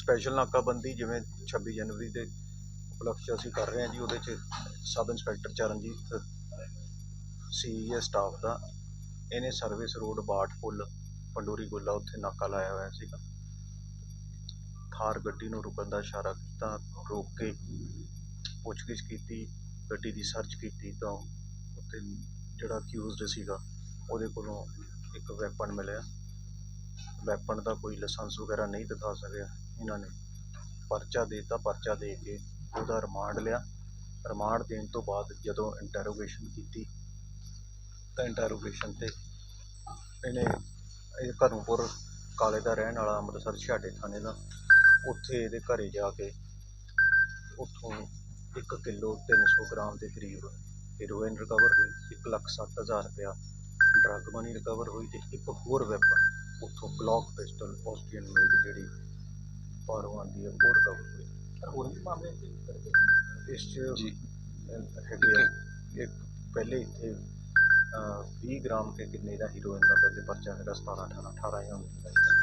Special ਨਾਕਾਬੰਦੀ ਜਿਵੇਂ 26 ਜਨਵਰੀ ਦੇ ਉਪਲਕਸ਼ ਅਸੀਂ ਕਰ ਰਹੇ ਹਾਂ ਜੀ, ਉਹਦੇ 'ਚ sub inspector Charanjit CA staff ਦਾ। ਇਹਨੇ ਸਰਵਿਸ ਰੋਡ ਬਾਟ ਪੁੱਲ, ਪੰਡੋਰੀ ਗੋਲਾ ਉੱਥੇ ਨਾਕਾ ਲਾਇਆ ਹੋਇਆ ਸੀਗਾ। ਥਾਰ ਗੱਡੀ ਨੂੰ ਰੁਕਣ ਦਾ ਇਸ਼ਾਰਾ ਕੀਤਾ, ਰੋਕ ਕੇ ਪੁੱਛਗਿੱਛ ਕੀਤੀ, ਗੱਡੀ ਦੀ ਸਰਚ ਕੀਤੀ ਤਾਂ ਉੱਥੇ ਜਿਹੜਾ ਅਕਿਊਜ਼ਡ ਸੀਗਾ, ਉਹਦੇ ਕੋਲੋਂ ਇੱਕ ਵੈਪਨ ਮਿਲਿਆ। ਵੈਪਨ ਦਾ ਕੋਈ ਲਾਇਸੈਂਸ ਵਗੈਰਾ ਨਹੀਂ ਦਿਖਾ ਸਕਿਆ। ਇਹਨਾਂ ਨੇ ਪਰਚਾ ਦੇਤਾ, ਪਰਚਾ ਦੇ ਕੇ ਉਹਦਾ ਰਿਮਾਂਡ ਲਿਆ। ਰਿਮਾਂਡ ਦੇਣ ਤੋਂ ਬਾਅਦ ਜਦੋਂ ਇੰਟਰੋਗੇਸ਼ਨ ਕੀਤੀ, ਤਾਂ ਇੰਟਰੋਗੇਸ਼ਨ ਤੇ ਇਹਨੇ ਇਹ ਘਰੋਂਪੁਰ ਕਾਲੇ ਦਾ ਰਹਿਣ ਵਾਲਾ ਅੰਮ੍ਰਿਤਸਰ ਛਾੜੇ ਥਾਣੇ ਦਾ, ਉੱਥੇ ਇਹਦੇ ਘਰੇ ਜਾ ਕੇ ਉੱਥੋਂ 1 ਕਿਲੋ 300 ਗ੍ਰਾਮ ਦੇ ਕਰੀਬ ਹੀਰੋਇਨ ਰਿਕਵਰ ਹੋਈ 1 ਲੱਖ ਸੱਤ ਹਜ਼ਾਰ ਰੁਪਇਆ ਡਰੱਗ ਮਨੀ ਰਿਕਵਰ ਹੋਈ ਤੇ ਇੱਕ ਹੋਰ ਵੈਪਨ ਉੱਥੋਂ ਗਲੌਕ ਪਿਸਟਲ ਆਸਟਰੀਅਨ ਮੇਡ ਜਿਹੜੀ ਬਾਹਰੋਂ ਆਉਂਦੀ ਹੈ ਉਹ ਰਿਕਵਰ ਹੋਈ ਹੋਰ ਵੀ ਮਾਮਲੇ ਇਸ 'ਚ ਜੀ। ਹੈਗੇ ਆ ਇੱਕ ਪਹਿਲੇ ਇੱਥੇ ਅਹ 20 ਗ੍ਰਾਮ ਕੇ ਕਿੰਨੇ ਦਾ ਹੀਰੋਇਨ ਦਾ ਪਹਿਲੇ ਪਰਚਾ ਹੈਗਾ 17 18 18 ਜਾਂ 19 ਦਾ